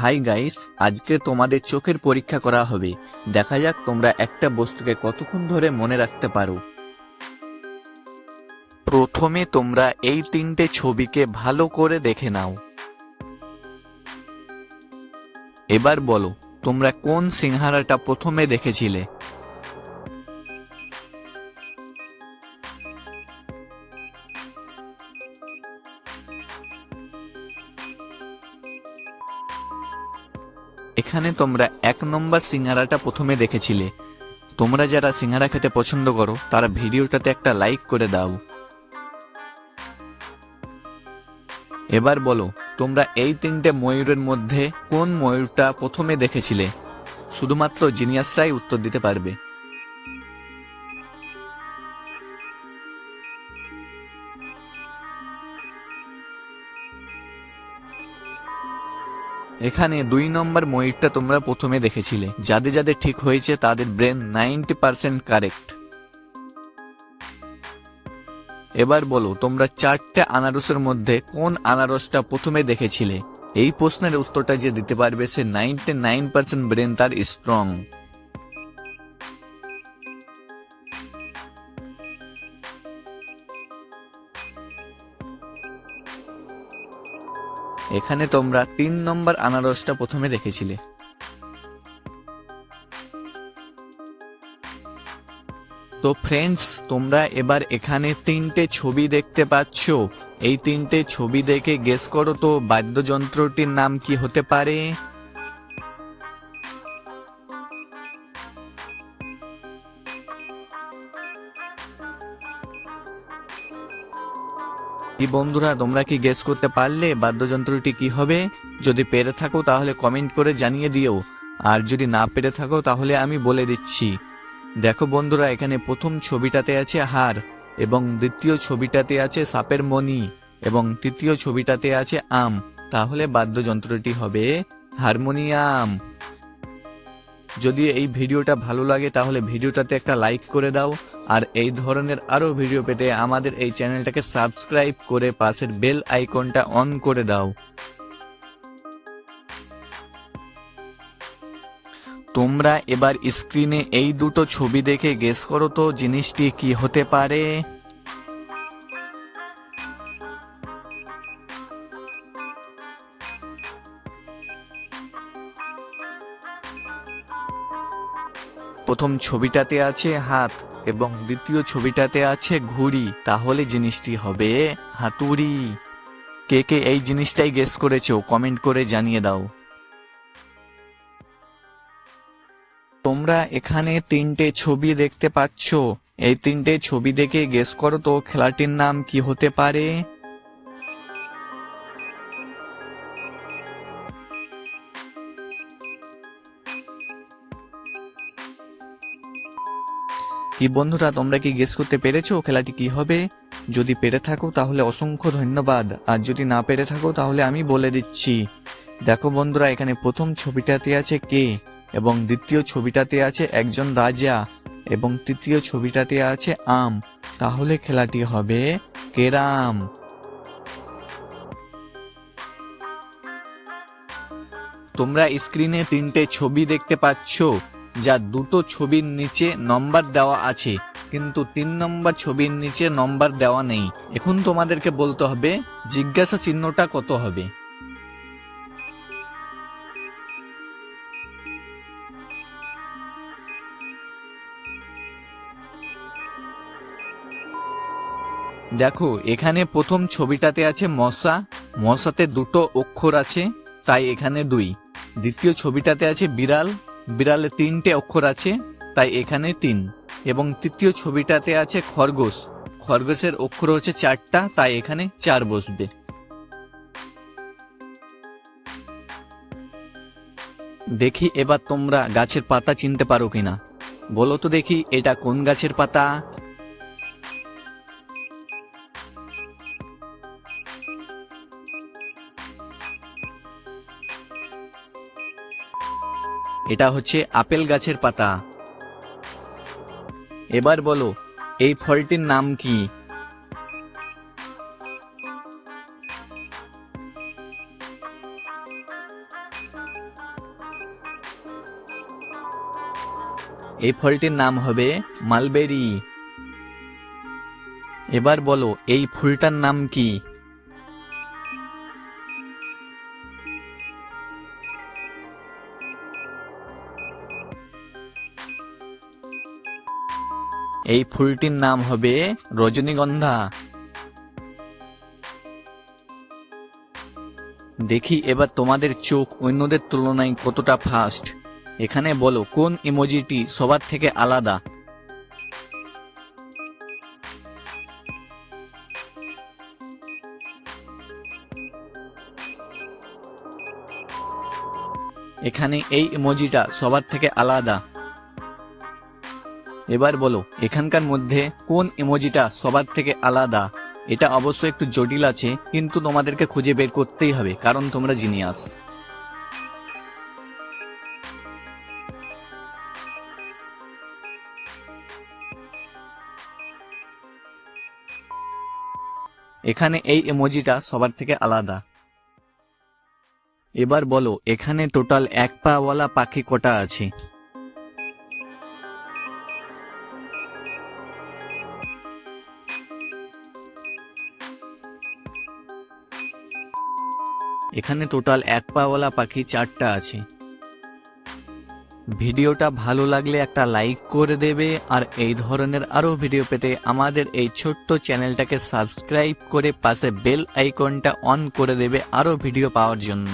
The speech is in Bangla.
হাই গাইস, আজকে তোমাদের চোখের পরীক্ষা করা হবে। দেখা যাক তোমরা একটা বস্তুকে কতক্ষণ ধরে মনে রাখতে পারো। প্রথমে তোমরা এই তিনটে ছবিকে ভালো করে দেখে নাও। এবার বলো, তোমরা কোন সিংহারাটা প্রথমে দেখেছিলে? এখানে তোমরা এক নম্বর সিঙ্গারাটা প্রথমে দেখেছিলে। তোমরা যারা সিঙ্গারা খেতে পছন্দ করো, তারা ভিডিওটাতে একটা লাইক করে দাও। এবার বলো, তোমরা এই তিনটে ময়ূরের মধ্যে কোন ময়ূরটা প্রথমে দেখেছিলে? শুধুমাত্র জিনিয়াসরাই উত্তর দিতে পারবে। এখানে দুই নম্বর ময়ূরটা তোমরা প্রথমে দেখেছিলে। যাদের যাদের ঠিক হয়েছে, তাদের ব্রেন নাইনটি পারসেন্ট কারেক্ট এবার বলো, তোমরা চারটে আনারসের মধ্যে কোন আনারসটা প্রথমে দেখেছিলে? এই প্রশ্নের উত্তরটা যে দিতে পারবে, সে নাইনটি নাইন পার্সেন্ট ব্রেন তার স্ট্রং এখানে তোমরা তিন নম্বর আনারসটা প্রথমে দেখেছিলে। তো ফ্রেন্ডস তোমরা এবার এখানে তিনটে ছবি দেখতে পাচ্ছ। এই তিনটে ছবি দেখে গেস করো তো, বাদ্যযন্ত্রটির নাম কি হতে পারে? কি বন্ধুরা, তোমরা কি গেস করতে পারলে বাদ্যযন্ত্রটি কি হবে? যদি পেরে থাকো তাহলে কমেন্ট করে জানিয়ে দিও। আর যদি না পেরে থাকো তাহলে আমি বলে দিচ্ছি। দেখো বন্ধুরা, এখানে প্রথম ছবিটাতে আছে হার এবং দ্বিতীয় ছবিটাতে আছে সাপের মণি এবং তৃতীয় ছবিটাতে আছে আম। তাহলে বাদ্যযন্ত্রটি হবে হারমোনিয়াম যদি এই ভিডিওটা ভালো লাগে তাহলে ভিডিওটাতে একটা লাইক করে দাও। আর এই ধরনের আরও ভিডিও পেতে আমাদের এই চ্যানেলটাকে সাবস্ক্রাইব করে পাশের বেল আইকনটা অন করে দাও। তোমরা এবার স্ক্রিনে এই দুটো ছবি দেখে গেস করো তো জিনিসটি কি হতে পারে। প্রথম ছবিটাতে আছে হাত। এবং দ্বিতীয় ছবিটাতে আছে ঘুড়ি। তাহলে জিনিসটি হবে হাতুড়ি। কে কে এই জিনিসটাই গেস করেছ কমেন্ট করে জানিয়ে দাও। তোমরা এখানে তিনটে ছবি দেখতে পাচ্ছ। এই তিনটে ছবি দেখে গেস করো তো, খেলাটির নাম কি হতে পারে? কি বন্ধুরা, তোমরা কি গেস করতে পেরেছ খেলাটি কি হবে? যদি পেরে থাকো তাহলে অসংখ্য ধন্যবাদ। আর যদি না পেরে থাকো তাহলে আমি বলে দিচ্ছি। দেখো বন্ধুরা, এখানে প্রথম ছবিটাতে আছে কে? এবং দ্বিতীয় ছবিটাতে আছে একজন রাজা। এবং তৃতীয় ছবিটাতে আছে আম। তাহলে খেলাটি হবে কেরাম। তোমরা স্ক্রিনে তিনটে ছবি দেখতে পাচ্ছ। যা দুটো ছবির নিচে নম্বর দেওয়া আছে, কিন্তু তিন নম্বর ছবির নিচে নম্বর দেওয়া নেই। এখন তোমাদেরকে বলতে হবে, জিজ্ঞাসা চিহ্নটা কত হবে? দেখো, এখানে প্রথম ছবিটাতে আছে মশা, মশাতে দুটো অক্ষর আছে, তাই এখানে দুই। দ্বিতীয় ছবিটাতে আছে বিড়াল বিড়ালে তিনটে অক্ষর আছে, তাই এখানে তিন। এবং তৃতীয় ছবিটাতে আছে খরগোশ। খরগোশের অক্ষর হচ্ছে চারটা, তাই এখানে চার বসবে। দেখি এবার তোমরা গাছের পাতা চিনতে পারো কিনা। বলো তো দেখি, এটা কোন গাছের পাতা? এটা হচ্ছে আপেল গাছের পাতা। এবার বলো, এই ফলটির নাম কি? এই ফলটির নাম হবে মালবেরি। এবার বলো, এই ফুলটার নাম কি? এই ফুলটির নাম হবে রজনীগন্ধা। দেখি এবার তোমাদের চোখ অন্যদের তুলনায় কতটা ফাস্ট। এখানে বলো, কোন ইমোজিটি সবার থেকে আলাদা? এখানে এই ইমোজিটা সবার থেকে আলাদা। এবার বলো, এখানকার মধ্যে কোন ইমোজিটা সবার থেকে আলাদা? এটা অবশ্য একটু জটিল আছে, কিন্তু তোমাদেরকে খুঁজে বের করতেই হবে, কারণ তোমরা জিনিয়াস এখানে এই ইমোজিটা সবার থেকে আলাদা। এবার বলো, এখানে টোটাল এক পাওয়ালা পাখি কটা আছে? এখানে টোটাল এক পাওয়ালা পাখি চারটা আছে। ভিডিওটা ভালো লাগলে একটা লাইক করে দেবে আর এই ধরনের আরও ভিডিও পেতে আমাদের এই ছোট্ট চ্যানেলটাকে সাবস্ক্রাইব করে পাশে বেল আইকনটা অন করে দেবে আরও ভিডিও পাওয়ার জন্য।